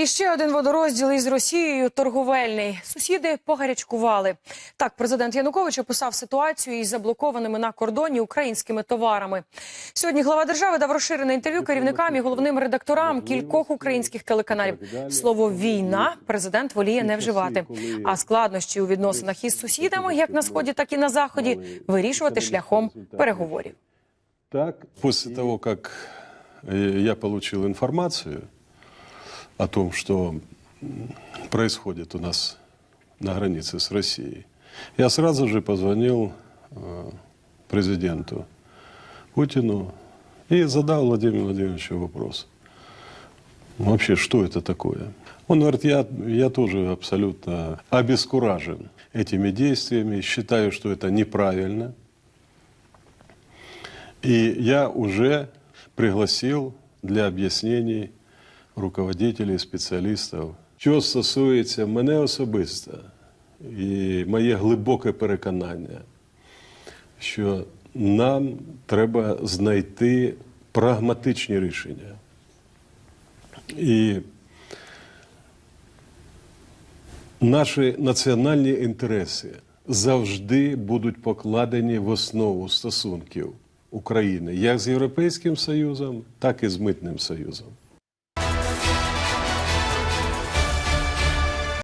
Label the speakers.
Speaker 1: І ще один водорозділ із Росією торговельний. Сусіди погарячкували. Так, президент Янукович описав ситуацію із заблокованими на кордоні українськими товарами. Сьогодні глава держави дав розширене інтерв'ю керівникам і головним редакторам кількох українських телеканалів. Слово війна президент воліє не вживати. А складнощі у відносинах із сусідами, як на сході, так і на заході, вирішувати шляхом переговорів.
Speaker 2: Так, после того, как э, я получил информацию о том, что происходит у нас на границе с Россией, я сразу же позвонил э, президенту Путину и задал Владимиру Владимировичу вопрос. Вообще, что это такое? Он говорит, я, я тоже абсолютно обескуражен этими действиями, считаю, что это неправильно. И я уже пригласил для об'яснень руководителей, спеціалістів. Що стосується мене особисто і моє глибоке переконання, що нам треба знайти прагматичні рішення. І наші національні інтереси завжди будуть покладені в основу стосунків України як з Європейським Союзом, так і з Митним Союзом.